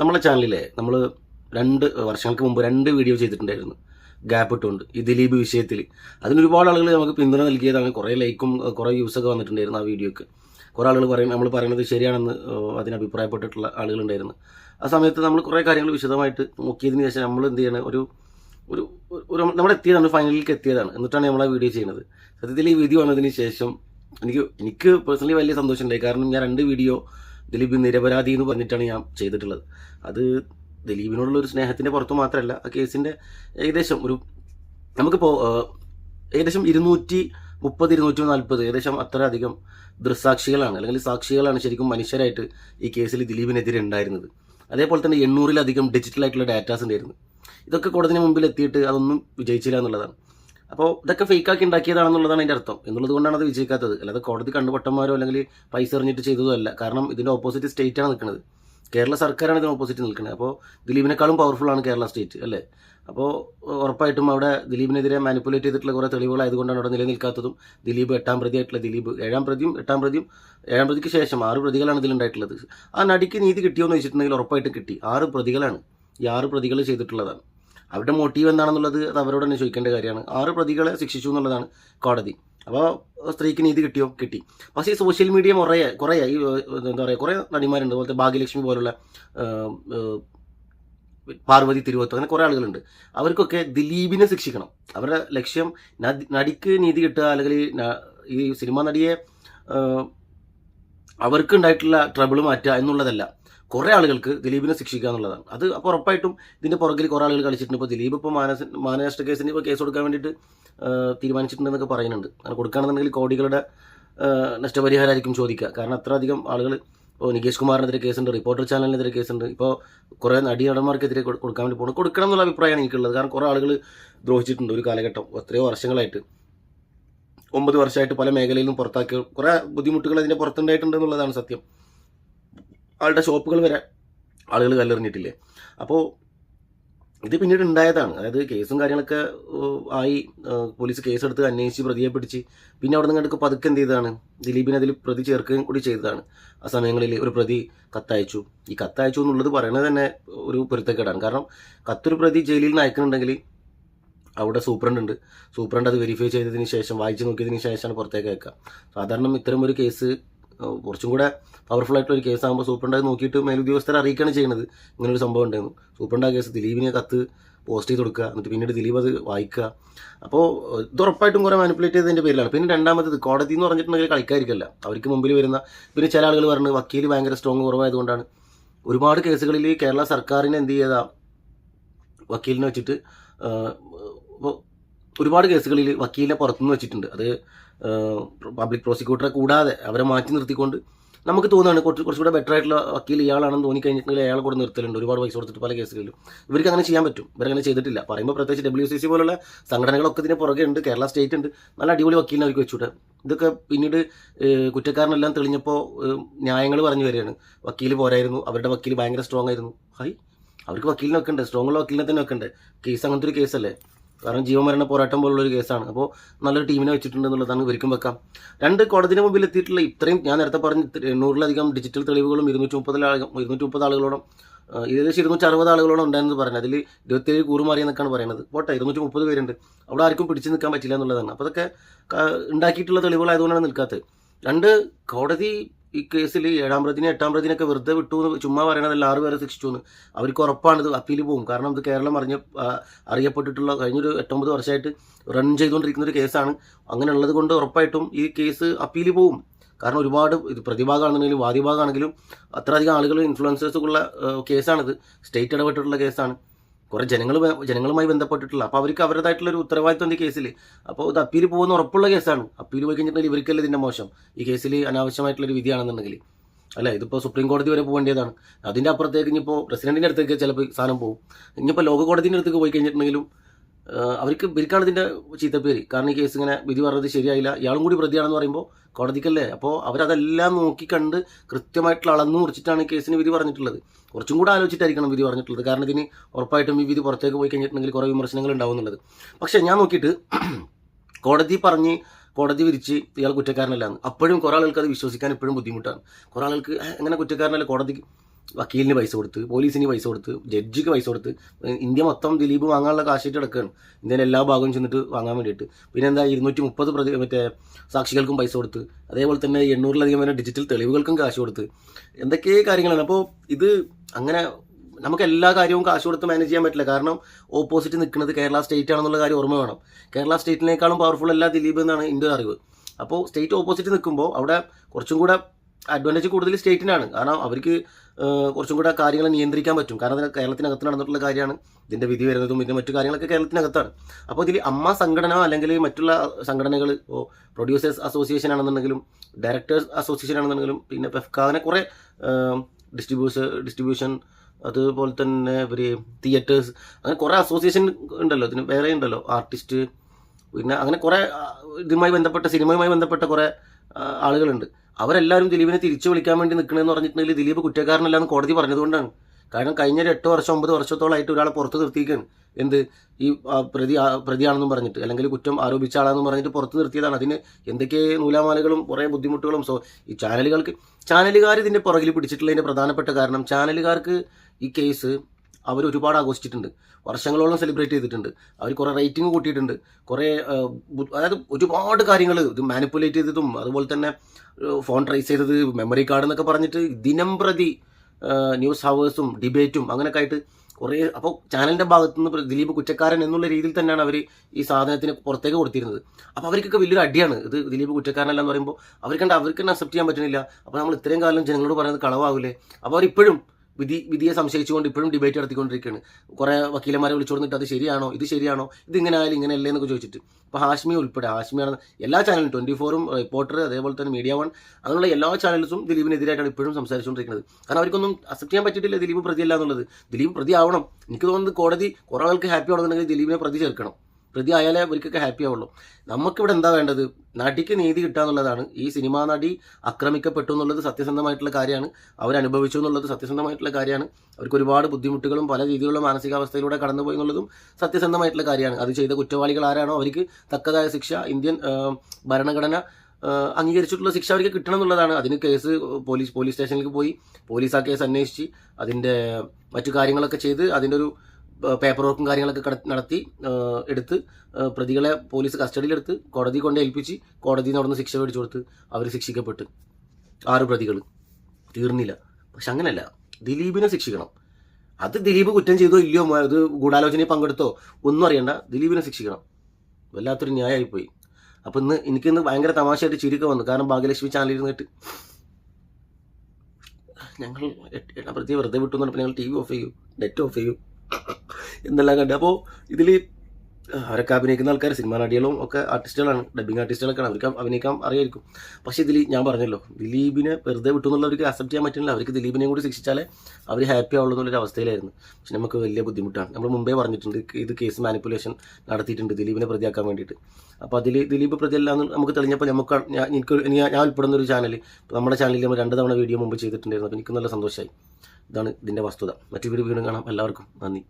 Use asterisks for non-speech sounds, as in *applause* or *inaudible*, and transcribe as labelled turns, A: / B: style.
A: നമ്മളെ ചാനലിലെ നമ്മൾ രണ്ട് വർഷങ്ങൾക്ക് മുമ്പ് രണ്ട് വീഡിയോ ചെയ്തിട്ടുണ്ടായിരുന്നു. ഗ്യാപ്പ് ഇട്ടുകൊണ്ട് ഈ ദിലീപ് വിഷയത്തിൽ അതിനൊരുപാട് ആളുകൾ നമുക്ക് പിന്തുണ നൽകിയതാണ് കുറേ ലൈക്കും കുറേ വ്യൂസൊക്കെ വന്നിട്ടുണ്ടായിരുന്നു ആ വീഡിയോക്ക് കുറേ ആളുകൾ പറയും നമ്മൾ പറയുന്നത് ശരിയാണെന്ന് അതിന് അഭിപ്രായപ്പെട്ടിട്ടുള്ള ആളുകളുണ്ടായിരുന്നു. ആ സമയത്ത് നമ്മൾ കുറേ കാര്യങ്ങൾ വിശദമായിട്ട് നോക്കിയതിന് ശേഷം നമ്മൾ എന്ത് ചെയ്യണം? ഒരു ഒരു ഒരു നമ്മുടെ എത്തിയതാണ് ഫൈനലിലേക്ക് എത്തിയതാണ്. എന്നിട്ടാണ് നമ്മൾ ആ വീഡിയോ ചെയ്യുന്നത്. സത്യത്തിൽ ഈ വിധി വന്നതിന് ശേഷം എനിക്ക് എനിക്ക് പേഴ്സണലി വലിയ സന്തോഷമുണ്ടായി. കാരണം ഞാൻ രണ്ട് വീഡിയോ ദിലീപ് നിരപരാധി എന്ന് പറഞ്ഞിട്ടാണ് ഞാൻ ചെയ്തിട്ടുള്ളത്. അത് ദിലീപിനോടുള്ള ഒരു സ്നേഹത്തിന്റെ പുറത്തു മാത്രമല്ല ആ കേസിന്റെ ഏകദേശം ഒരു നമുക്കിപ്പോൾ ഏകദേശം ഇരുന്നൂറ്റി മുപ്പത് ഇരുന്നൂറ്റി നാൽപ്പത് ഏകദേശം അത്ര അധികം ദൃസാക്ഷികളാണ് അല്ലെങ്കിൽ സാക്ഷികളാണ് ശരിക്കും മനുഷ്യരായിട്ട് ഈ കേസിൽ ദിലീപിനെതിരെ ഉണ്ടായിരുന്നത്. അതേപോലെ തന്നെ എണ്ണൂറിലധികം ഡിജിറ്റലായിട്ടുള്ള ഡാറ്റാസ് ഉണ്ടായിരുന്നു. ഇതൊക്കെ കോടതിന് മുമ്പിൽ എത്തിയിട്ട് അതൊന്നും വിജയിച്ചില്ല എന്നുള്ളതാണ്. അപ്പോൾ ഇതൊക്കെ ഫേക്കാക്കി ഉണ്ടാക്കിയതാണെന്നുള്ളതാണ് അതിന്റെ അർത്ഥം. എന്നുള്ളത് കൊണ്ടാണ് അത് വിജയിക്കാത്തത്. അല്ലാതെ കോടതി കണ്ടുപൊട്ടന്മാരോ അല്ലെങ്കിൽ പൈസ എറിഞ്ഞിട്ട് ചെയ്തതോ അല്ല. കാരണം ഇതിന്റെ ഓപ്പോസിറ്റ് സ്റ്റേറ്റാണ് നിൽക്കുന്നത്. കേരള സർക്കാരാണ് ഇതിന് ഓപ്പോസിറ്റ് നിൽക്കുന്നത്. അപ്പോൾ ദിലീപിനേക്കാളും പവർഫുൾ ആണ് കേരള സ്റ്റേറ്റ് അല്ലേ? അപ്പോൾ ഉറപ്പായിട്ടും അവിടെ ദിലീപിനെതിരെ മാനിപ്പുലേറ്റ് ചെയ്തിട്ടുള്ള കുറേ തെളിവുകളായതുകൊണ്ടാണ് അവിടെ നിലനിൽക്കാത്തതും. ദിലീപ് എട്ടാം പ്രതിയായിട്ടുള്ള ദിലീപ് ഏഴാം പ്രതിയും എട്ടാം പ്രതിയും ഏഴാം പ്രതിക്ക് ശേഷം ആറ് പ്രതികളാണ് ഇതിലുണ്ടായിട്ടുള്ളത്. ആ നടിക്ക് നീതി കിട്ടിയോ എന്ന് വെച്ചിട്ടുണ്ടെങ്കിൽ ഉറപ്പായിട്ട് കിട്ടി. ആറ് പ്രതികളാണ്. ഈ ആറ് പ്രതികൾ ചെയ്തിട്ടുള്ളതാണ്. അവരുടെ മോട്ടീവ് എന്താണെന്നുള്ളത് അത് അവരോട് തന്നെ ചോദിക്കേണ്ട കാര്യമാണ്. ആറ് പ്രതികളെ ശിക്ഷിച്ചു എന്നുള്ളതാണ് കോടതി. അപ്പോൾ സ്ത്രീക്ക് നീതി കിട്ടിയോ? കിട്ടി. പക്ഷേ ഈ സോഷ്യൽ മീഡിയ കുറേ കുറേ ഈ എന്താ പറയുക കുറേ നടിമാരുണ്ട്. പോലത്തെ ഭാഗ്യലക്ഷ്മി പോലുള്ള പാർവതി തിരുവോത്ത് അങ്ങനെ കുറേ ആളുകളുണ്ട്. അവർക്കൊക്കെ ദിലീപിനെ ശിക്ഷിക്കണം. അവരുടെ ലക്ഷ്യം നടിക്ക് നീതി കിട്ടുക അല്ലെങ്കിൽ ഈ സിനിമാ നടിയെ അവർക്ക് ഉണ്ടായിട്ടുള്ള ട്രബിൾ മാറ്റുക എന്നുള്ളതല്ല. കുറേ ആളുകൾക്ക് ദിലീപിനെ ശിക്ഷിക്കുക എന്നുള്ളതാണ്. അത് അപ്പോൾ ഉറപ്പായിട്ടും ഇതിന്റെ പുറകിൽ കുറേ ആളുകൾ കളിച്ചിട്ടുണ്ട്. ഇപ്പോൾ ദിലീപ് ഇപ്പോൾ മാനസ മാനനഷ്ട കേസിന് ഇപ്പോൾ കേസ് കൊടുക്കാൻ വേണ്ടിയിട്ട് തീരുമാനിച്ചിട്ടുണ്ടെന്നൊക്കെ പറയുന്നുണ്ട്. അങ്ങനെ കൊടുക്കുകയാണെന്നുണ്ടെങ്കിൽ കോടികളുടെ നഷ്ടപരിഹാരമായിരിക്കും ചോദിക്കുക. കാരണം അത്ര അധികം ആളുകൾ ഇപ്പോൾ നികേഷ് കുമാറിനെതിരെ കേസുണ്ട് റിപ്പോർട്ടർ ചാനലിനെതിരെ കേസുണ്ട്. ഇപ്പോൾ കുറേ നടി നടന്മാർക്കെതിരെ കൊടു- കൊടുക്കാൻ വേണ്ടി പോകണം കൊടുക്കണം എന്നുള്ള അഭിപ്രായമാണ് എനിക്കുള്ളത്. കാരണം കുറേ ആളുകൾ ദ്രോഹിച്ചിട്ടുണ്ട് ഒരു കാലഘട്ടം. എത്രയോ വർഷങ്ങളായിട്ട്. ഒമ്പത് വർഷമായിട്ട് പല മേഖലയിലും പുറത്താക്കി കുറേ ബുദ്ധിമുട്ടുകൾ അതിന്റെ പുറത്തുണ്ടായിട്ടുണ്ട് എന്നുള്ളതാണ് സത്യം. ആളുടെ ഷോപ്പുകൾ വരെ ആളുകൾ കല്ലെറിഞ്ഞിട്ടില്ലേ? അപ്പോൾ ഇത് പിന്നീട് ഉണ്ടായതാണ്. അതായത് കേസും കാര്യങ്ങളൊക്കെ ആയി. പോലീസ് കേസെടുത്ത് അന്വേഷിച്ച് പ്രതിയെ പിടിച്ച് പിന്നെ അവിടെ നിന്ന് പതുക്കെ എന്ത് ചെയ്തതാണ്? ദിലീപിനെ അതിൽ പ്രതി ചേർക്കുകയും കൂടി ചെയ്തതാണ്. ആ സമയങ്ങളിൽ ഒരു പ്രതി കത്തയച്ചു. ഈ കത്തയച്ചു എന്നുള്ളത് പറയുന്നത് തന്നെ ഒരു പൊരുത്തക്കേടാണ്. കാരണം കത്തൊരു പ്രതി ജയിലിൽ നിന്ന് അയക്കുന്നുണ്ടെങ്കിൽ അവിടെ സൂപ്രണ്ട് ഉണ്ട്. സൂപ്രണ്ട് അത് വെരിഫൈ ചെയ്തതിന് ശേഷം വായിച്ചു നോക്കിയതിന് ശേഷമാണ് പുറത്തേക്ക് അയക്കുക. സാധാരണ ഇത്തരം ഒരു കേസ് കുറച്ചും കൂടെ പവർഫുൾ ആയിട്ടുള്ള ഒരു കേസ് ആകുമ്പോൾ സൂപ്പർ അത് നോക്കിയിട്ട് മേലുദ്യോഗസ്ഥരെ അറിയിക്കുകയാണ് ചെയ്യുന്നത് ഇങ്ങനൊരു സംഭവം ഉണ്ടായിരുന്നു. ആ കേസ് ദിലീപിനെ കത്ത് പോസ്റ്റ് ചെയ്ത് കൊടുക്കുക. എന്നിട്ട് പിന്നീട് ദിലീപ് അത് വായിക്കുക. അപ്പോൾ ഇത് ഉറപ്പായിട്ടും കുറേ മാനിപ്പുലേറ്റ് ചെയ്തതിന്റെ പേരിലാണ്. പിന്നെ രണ്ടാമത്തത് കോടതി എന്ന് പറഞ്ഞിട്ടുണ്ടെങ്കിൽ കളിക്കാരിക്കല്ല അവർക്ക് മുമ്പിൽ വരുന്ന പിന്നെ ചില ആളുകൾ പറഞ്ഞു വക്കീൽ ഭയങ്കര സ്ട്രോങ് കുറവായതുകൊണ്ടാണ്. ഒരുപാട് കേസുകളിൽ കേരള സർക്കാരിനെ എന്ത് ചെയ്താൽ വക്കീലിനെ വെച്ചിട്ട് ഒരുപാട് കേസുകളിൽ വക്കീലിനെ പുറത്തുനിന്ന് വെച്ചിട്ടുണ്ട്. അത് പബ്ലിക് പ്രോസിക്യൂട്ടറെ കൂടാതെ അവരെ മാറ്റി നിർത്തിക്കൊണ്ട് നമുക്ക് തോന്നുകയാണ് കുറച്ച് കുറച്ചുകൂടെ ബെറ്റർ ആയിട്ടുള്ള വക്കീൽ ഇയാളാണെന്ന് തോന്നിക്കഴിഞ്ഞിട്ടുണ്ടെങ്കിൽ അയാളെ കൂടെ നിർത്തലുണ്ട്. ഒരുപാട് പൈസ കൊടുത്തിട്ട് പല കേസുകളിലും. ഇവർക്ക് അങ്ങനെ ചെയ്യാൻ പറ്റും. ഇവരങ്ങനെ ചെയ്തിട്ടില്ല. പറയുമ്പോൾ പ്രത്യേകിച്ച് ഡബ്ല്യു സി സി പോലുള്ള സംഘടനകളൊക്കെ ഇതിന് പുറകെ ഉണ്ട്. കേരള സ്റ്റേറ്റ് ഉണ്ട്. നല്ല അടിപൊളി വക്കീലിനെ അവർക്ക് വെച്ചുവിട്ടെ ഇതൊക്കെ പിന്നീട് കുറ്റക്കാരനെല്ലാം തെളിഞ്ഞപ്പോൾ ന്യായങ്ങൾ പറഞ്ഞു വരികയാണ്. വക്കീൽ പോരായിരുന്നു. അവരുടെ വക്കീൽ ഭയങ്കര സ്ട്രോങ് ആയിരുന്നു. ഹായ്. അവർക്ക് വക്കീലിനെ വെക്കണ്ടേ സ്ട്രോങ് ഉള്ള വക്കീലിനെ തന്നെ വെക്കണ്ടേ? കേസ് അങ്ങനത്തെ ഒരു കേസല്ലേ കാരണം ജീവമരണ പോരാട്ടം പോലുള്ള ഒരു കേസാണ്. അപ്പോൾ നല്ലൊരു ടീമിനെ വെച്ചിട്ടുണ്ട് എന്നുള്ളതാണ് ഇവർക്കും വെക്കാം. രണ്ട് കോടതിന് മുമ്പിൽ എത്തിയിട്ടുള്ള ഇത്രയും ഞാൻ നേരത്തെ പറഞ്ഞ നൂറിലധികം ഡിജിറ്റൽ തെളിവുകളും ഇരുന്നൂറ്റി മുപ്പതിലധികം ഇരുന്നൂറ്റി മുപ്പത് ആളുകളോടും ഏകദേശം ഇരുന്നൂറ്റി അറുപത് ആളുകളോളം ഉണ്ടായിരുന്നു പറഞ്ഞു അതിൽ ഇരുപത്തിയേഴ് കൂറുമാറി എന്നൊക്കെയാണ് പറയുന്നത്. പോട്ടെ ഇരുന്നൂറ്റി മുപ്പത് പേരുണ്ട്. അവിടെ ആർക്കും പിടിച്ചു നിൽക്കാൻ പറ്റില്ല എന്നുള്ളതാണ്. അപ്പോൾ അതൊക്കെ ഉണ്ടാക്കിയിട്ടുള്ള തെളിവുകളായതുകൊണ്ടാണ് നിൽക്കാത്തത്. രണ്ട് കോടതി ഈ കേസിൽ ഏഴാം പ്രതിനെ എട്ടാം പ്രതിനൊക്കെ വെറുതെ വിട്ടു എന്ന് ചുമ്മാ പറയണതല്ല. ആറ് പേരെ ശിക്ഷിച്ചു എന്ന് അവർക്ക് ഉറപ്പാണ് ഇത് അപ്പീൽ പോകും കാരണം ഇത് കേരളം അറിഞ്ഞ അറിയപ്പെട്ടിട്ടുള്ള കഴിഞ്ഞൊരു എട്ടൊമ്പത് വർഷമായിട്ട് റൺ ചെയ്തുകൊണ്ടിരിക്കുന്ന ഒരു കേസാണ്. അങ്ങനെ ഉള്ളത് കൊണ്ട് ഉറപ്പായിട്ടും ഈ കേസ് അപ്പീൽ പോകും കാരണം ഒരുപാട് ഇത് പ്രതിഭാഗമാണെന്നുണ്ടെങ്കിലും വാദിഭാഗമാണെങ്കിലും അത്രയധികം ആളുകൾ ഇൻഫ്ലുവൻസേഴ്സുള്ള കേസാണിത്. സ്റ്റേറ്റ് ഇടപെട്ടിട്ടുള്ള കേസാണ്. കുറേ ജനങ്ങൾ ജനങ്ങളുമായി ബന്ധപ്പെട്ടിട്ടുള്ള അപ്പോൾ അവർക്ക് അവരുടേതായിട്ടുള്ള ഒരു ഉത്തരവാദിത്വം ഈ കേസിൽ അപ്പോൾ ഇത് അപ്പീൽ പോകുന്ന ഉറപ്പുള്ള കേസാണ്. അപ്പീൽ പോയി കഴിഞ്ഞിട്ടുണ്ടെങ്കിൽ ഇവർക്കല്ലേ ഇതിന്റെ മോശം? ഈ കേസിൽ അനാവശ്യമായിട്ടുള്ള ഒരു വിധിയാണെന്നുണ്ടെങ്കിൽ അല്ല? ഇതിപ്പോൾ സുപ്രീം കോടതി വരെ പോകേണ്ടതാണ് അതിന്റെ അപ്പുറത്തേക്ക് ഇനിയിപ്പോൾ പ്രസിഡന്റിന്റെ അടുത്തേക്ക് ചിലപ്പോൾ സാധനം പോകും. ഇനിയിപ്പോൾ ലോക കോടതിന്റെ അടുത്തേക്ക് പോയി കഴിഞ്ഞിട്ടുണ്ടെങ്കിലും അവർക്ക് ഇവർക്കാണ് ഇതിന്റെ ചീത്തപ്പേര് കാരണം ഈ കേസ് ഇങ്ങനെ വിധി പറഞ്ഞത് ശരിയായില്ല. ഇയാളും കൂടി പ്രതിയാണെന്ന് പറയുമ്പോൾ കോടതിക്കല്ലേ? അപ്പോൾ അവരതെല്ലാം നോക്കി കണ്ട് കൃത്യമായിട്ടുള്ള അളന്നു മുറിച്ചിട്ടാണ് ഈ കേസിന് വിധി പറഞ്ഞിട്ടുള്ളത്. കുറച്ചും കൂടെ ആലോചിച്ചിട്ടായിരിക്കണം വിധി പറഞ്ഞിട്ടുള്ളത്. കാരണം ഇതിന് ഉറപ്പായിട്ടും ഈ വിധി പുറത്തേക്ക് പോയി കഴിഞ്ഞിട്ടുണ്ടെങ്കിൽ കുറേ വിമർശനങ്ങൾ ഉണ്ടാവും എന്നുള്ളത് പക്ഷേ ഞാൻ നോക്കിയിട്ട് *clears throat* കോടതി പറഞ്ഞ് കോടതി വിരിച്ച് ഇയാൾ കുറ്റക്കാരനല്ലാന്ന്. അപ്പോഴും കുറേ ആളുകൾക്ക് അത് വിശ്വസിക്കാൻ ഇപ്പോഴും ബുദ്ധിമുട്ടാണ്. കുറേ ആളുകൾക്ക് എങ്ങനെ കുറ്റക്കാരനല്ല. കോടതി വക്കീലിന് പൈസ കൊടുത്ത് പോലീസിന് പൈസ കൊടുത്ത് ജഡ്ജിക്ക് പൈസ കൊടുത്ത് ഇന്ത്യ മൊത്തം ദിലീപ് വാങ്ങാനുള്ള കാശായിട്ട് കിടക്കുകയാണ് ഇന്ത്യയിലെ എല്ലാ ഭാഗവും ചെന്നിട്ട് വാങ്ങാൻ വേണ്ടിയിട്ട്. പിന്നെ എന്താ ഇരുന്നൂറ്റി മുപ്പത് പ്രതി മറ്റേ സാക്ഷികൾക്കും പൈസ കൊടുത്ത് അതേപോലെ തന്നെ എണ്ണൂറിലധികം വരെ ഡിജിറ്റൽ തെളിവുകൾക്കും കാശ് കൊടുത്ത്. എന്തൊക്കെ കാര്യങ്ങളാണ്? അപ്പോൾ ഇത് അങ്ങനെ നമുക്ക് എല്ലാ കാര്യവും കാശ് കൊടുത്ത് മാനേജ് ചെയ്യാൻ പറ്റില്ല. കാരണം ഓപ്പോസിറ്റ് നിൽക്കുന്നത് കേരള സ്റ്റേറ്റ് ആണെന്നുള്ള കാര്യം ഓർമ്മ വേണം. കേരള സ്റ്റേറ്റിനേക്കാളും പവർഫുൾ അല്ല ദിലീപ് എന്നാണ് എന്റെ അറിവ്. അപ്പോൾ സ്റ്റേറ്റ് ഓപ്പോസിറ്റ് നിൽക്കുമ്പോൾ അവിടെ കുറച്ചും കൂടെ അഡ്വാന്റേജ് കൂടുതൽ സ്റ്റേറ്റിനാണ് കാരണം അവർക്ക് കുറച്ചും കൂടെ കാര്യങ്ങൾ നിയന്ത്രിക്കാൻ പറ്റും. കാരണം അത് കേരളത്തിനകത്ത് നടന്നിട്ടുള്ള കാര്യമാണ്. ഇതിന്റെ വിധി വരുന്നതും ഇതിന്റെ മറ്റു കാര്യങ്ങളൊക്കെ കേരളത്തിനകത്താണ്. അപ്പോൾ ഇതിൽ അമ്മ സംഘടന അല്ലെങ്കിൽ മറ്റുള്ള സംഘടനകൾ ഇപ്പോൾ പ്രൊഡ്യൂസേഴ്സ് അസോസിയേഷൻ ആണെന്നുണ്ടെങ്കിലും ഡയറക്ടേഴ്സ് അസോസിയേഷൻ ആണെന്നുണ്ടെങ്കിലും പിന്നെ പെഫ്ക അങ്ങനെ കുറേ ഡിസ്ട്രിബ്യൂസ് ഡിസ്ട്രിബ്യൂഷൻ അതുപോലെ തന്നെ ഇവർ തിയേറ്റേഴ്സ് അങ്ങനെ കുറേ അസോസിയേഷൻ ഉണ്ടല്ലോ. ഇതിന് വേറെ ഉണ്ടല്ലോ ആർട്ടിസ്റ്റ് പിന്നെ അങ്ങനെ കുറേ ഇതുമായി ബന്ധപ്പെട്ട സിനിമയുമായി ബന്ധപ്പെട്ട കുറേ ആളുകളുണ്ട്. അവരെല്ലാവരും ദിലീപിനെ തിരിച്ചു വിളിക്കാൻ വേണ്ടി നിൽക്കണമെന്ന് പറഞ്ഞിട്ടുണ്ടെങ്കിൽ ദിലീപ് കുറ്റക്കാരനല്ല എന്ന് കോടതി പറഞ്ഞതുകൊണ്ടാണ്. കാരണം കഴിഞ്ഞ ഒരു എട്ട് വർഷം ഒമ്പത് വർഷത്തോളമായിട്ട് ഒരാളെ പുറത്ത് നിർത്തിയിരിക്കുകയാണ് എന്ത്? ഈ പ്രതി പ്രതിയാണെന്നും പറഞ്ഞിട്ട്. അല്ലെങ്കിൽ കുറ്റം ആരോപിച്ച ആളാണെന്ന് പറഞ്ഞിട്ട് പുറത്ത് നിർത്തിയതാണ്. അതിന് എന്തൊക്കെ നൂലാമാലകളും കുറേ ബുദ്ധിമുട്ടുകളും സോ ഈ ചാനലുകൾക്ക് ചാനലുകാർ ഇതിന്റെ പുറകിൽ പിടിച്ചിട്ടുള്ളതിന്റെ പ്രധാനപ്പെട്ട കാരണം ചാനലുകാർക്ക് ഈ കേസ് അവർ ഒരുപാട് ആഘോഷിച്ചിട്ടുണ്ട്. വർഷങ്ങളോളം സെലിബ്രേറ്റ് ചെയ്തിട്ടുണ്ട്. അവർ കുറേ റേറ്റിംഗ് കൂട്ടിയിട്ടുണ്ട്. കുറേ അതായത് ഒരുപാട് കാര്യങ്ങൾ ഇത് മാനിപ്പുലേറ്റ് ചെയ്തതും അതുപോലെ തന്നെ ഫോൺ ട്രേസ് ചെയ്തത് മെമ്മറി കാർഡ് എന്നൊക്കെ പറഞ്ഞിട്ട് ദിനം പ്രതി ന്യൂസ് ഹവേഴ്സും ഡിബേറ്റും അങ്ങനെയൊക്കെ ആയിട്ട് കുറേ അപ്പോൾ ചാനലിന്റെ ഭാഗത്തു നിന്ന് ദിലീപ് കുറ്റക്കാരൻ എന്നുള്ള രീതിയിൽ തന്നെയാണ് അവർ ഈ സാധനത്തിന് പുറത്തേക്ക് കൊടുത്തിരുന്നത്. അപ്പോൾ അവർക്കൊക്കെ വലിയൊരു അടിയാണ്. ഇത് ദിലീപ് കുറ്റക്കാരനല്ല എന്ന് പറയുമ്പോൾ അവർക്ക് തന്നെ അക്സെപ്റ്റ് ചെയ്യാൻ പറ്റുന്നില്ല അപ്പോൾ നമ്മൾ ഇത്രയും കാലം ജനങ്ങളോട് പറയുന്നത് കളവാകില്ലേ അപ്പോൾ അവരിപ്പോഴും വിധി വിധിയെ സംശയിച്ചുകൊണ്ട് ഇപ്പോഴും ഡിബേറ്റ് നടത്തിക്കൊണ്ടിരിക്കുകയാണ്. കുറേ വക്കീലന്മാരെ വിളിച്ചു കൊടുത്തിട്ട് അത് ശരിയാണോ ഇത് ശരിയാണോ ഇത് ഇങ്ങനെ ആയാലും ഇങ്ങനെ അല്ലേ എന്നൊക്കെ ചോദിച്ചിട്ട്. ഇപ്പോൾ ഹാഷ്മി ഉൾപ്പെടെ ഹാഷ്മിയാണ് എല്ലാ ചാനലും ട്വന്റി ഫോറും റിപ്പോർട്ടർ അതേപോലെ തന്നെ മീഡിയ വൺ അങ്ങനെയുള്ള എല്ലാ ചാനൽസും ദിലീപിനെതിരായിട്ടാണ് ഇപ്പോഴും സംസാരിച്ചുകൊണ്ടിരിക്കുന്നത്. കാരണം അവർക്കൊന്നും അക്സെപ്റ്റ് ചെയ്യാൻ പറ്റിയിട്ടില്ല ദിലീപ് പ്രതിയല്ല എന്നുള്ളത്. ദിലീപ് പ്രതി ആവണം എനിക്ക് തോന്നുന്നത് കോടതി കുറേ ആൾക്ക് ഹാപ്പി ആവണമെന്നുണ്ടെങ്കിൽ ദിലീപിനെ പ്രതി ചേർക്കണം. പ്രതി ആയാലേ അവർക്കൊക്കെ ഹാപ്പി ആവുള്ളൂ. നമുക്കിവിടെ എന്താ വേണ്ടത്? നടിക്ക് നീതി കിട്ടുക എന്നുള്ളതാണ്. ഈ സിനിമാ നടി ആക്രമിക്കപ്പെട്ടു എന്നുള്ളത് സത്യസന്ധമായിട്ടുള്ള കാര്യമാണ്. അവരനുഭവിച്ചു എന്നുള്ളത് സത്യസന്ധമായിട്ടുള്ള കാര്യമാണ്. അവർക്ക് ഒരുപാട് ബുദ്ധിമുട്ടുകളും പല രീതിയിലുള്ള മാനസികാവസ്ഥയിലൂടെ കടന്നുപോയി എന്നുള്ളതും സത്യസന്ധമായിട്ടുള്ള കാര്യമാണ്. അത് ചെയ്ത കുറ്റവാളികൾ ആരാണോ അവർക്ക് തക്കതായ ശിക്ഷ ഇന്ത്യൻ ഭരണഘടന അംഗീകരിച്ചിട്ടുള്ള ശിക്ഷ അവർക്ക് കിട്ടണം എന്നുള്ളതാണ്. അതിന് കേസ് പോലീസ് പോലീസ് സ്റ്റേഷനിലേക്ക് പോയി. പോലീസ് ആ കേസ് അന്വേഷിച്ച് അതിന്റെ മറ്റു കാര്യങ്ങളൊക്കെ ചെയ്ത് അതിന്റെ ഒരു പേപ്പർ വർക്കും കാര്യങ്ങളൊക്കെ നടത്തി എടുത്ത് പ്രതികളെ പോലീസ് കസ്റ്റഡിയിലെടുത്ത് കോടതി കൊണ്ട് ഏൽപ്പിച്ച് കോടതിയിൽ നടന്ന് ശിക്ഷ മേടിച്ചു കൊടുത്ത് അവർ ശിക്ഷിക്കപ്പെട്ട്. ആറ് പ്രതികൾ തീർന്നില്ല. പക്ഷെ അങ്ങനെയല്ല ദിലീപിനെ ശിക്ഷിക്കണം. അത് ദിലീപ് കുറ്റം ചെയ്തോ ഇല്ലയോ അത് ഗൂഢാലോചനയിൽ പങ്കെടുത്തോ ഒന്നും അറിയണ്ട. ദിലീപിനെ ശിക്ഷിക്കണം. വല്ലാത്തൊരു ന്യായമായി പോയി അപ്പം ഇന്ന് എനിക്കിന്ന് ഭയങ്കര തമാശയായിട്ട് ചിരിക്ക വന്നു. കാരണം ഭാഗ്യലക്ഷ്മി ചാനലിൽ ഇരുന്നിട്ട് ഞങ്ങൾ എട്ടാം പ്രതി വെറുതെ വിട്ടു എന്ന് പറഞ്ഞപ്പോൾ ഞങ്ങൾ ടി വി ഓഫ് ചെയ്യൂ നെറ്റ് ഓഫ് ചെയ്യൂ. എന്നെല്ലാം കണ്ട്. അപ്പോൾ ഇതിൽ അവരൊക്കെ അഭിനയിക്കുന്ന ആൾക്കാർ സിനിമാ നടികളും ഒക്കെ ആർട്ടിസ്റ്റുകളാണ് ഡബിങ് ആർട്ടിസ്റ്റുകളൊക്കെയാണ് അവർക്ക് അഭിനയിക്കാൻ അറിയായിരിക്കും. പക്ഷേ ഇതിൽ ഞാൻ പറഞ്ഞല്ലോ ദിലീപിനെ വെറുതെ വിട്ടു എന്നുള്ളവർക്ക് അക്സെപ്റ്റ് ചെയ്യാൻ പറ്റുന്നില്ല അവർക്ക് ദിലീപിനെയും കൂടി ശിക്ഷിച്ചാലേ അവർ ഹാപ്പി ആവുള്ളൂ എന്നുള്ളൊരു അവസ്ഥയിലായിരുന്നു. പക്ഷെ നമുക്ക് വലിയ ബുദ്ധിമുട്ടാണ്. നമ്മൾ മുമ്പേ പറഞ്ഞിട്ടുണ്ട് ഇത് കേസ് മാനിപ്പുലേഷൻ നടത്തിയിട്ടുണ്ട് ദിലീപിനെ പ്രതിയാക്കാൻ വേണ്ടിയിട്ട്. അപ്പോൾ അതിൽ ദിലീപ് പ്രതിയല്ല എന്ന് നമുക്ക് തെളിഞ്ഞപ്പോൾ നമുക്ക് എനിക്ക് ഞാൻ ഉൾപ്പെടുന്ന ഒരു ചാനൽ നമ്മുടെ ചാനലിൽ നമ്മൾ രണ്ട് തവണ വീഡിയോ മുമ്പ് ചെയ്തിട്ടുണ്ടായിരുന്നു. അപ്പോൾ എനിക്ക് നല്ല സന്തോഷമായി. ഇതാണ് ഇതിന്റെ വസ്തുത. മറ്റു വീഡിയോ വീണ്ടും കാണാം. എല്ലാവർക്കും നന്ദി.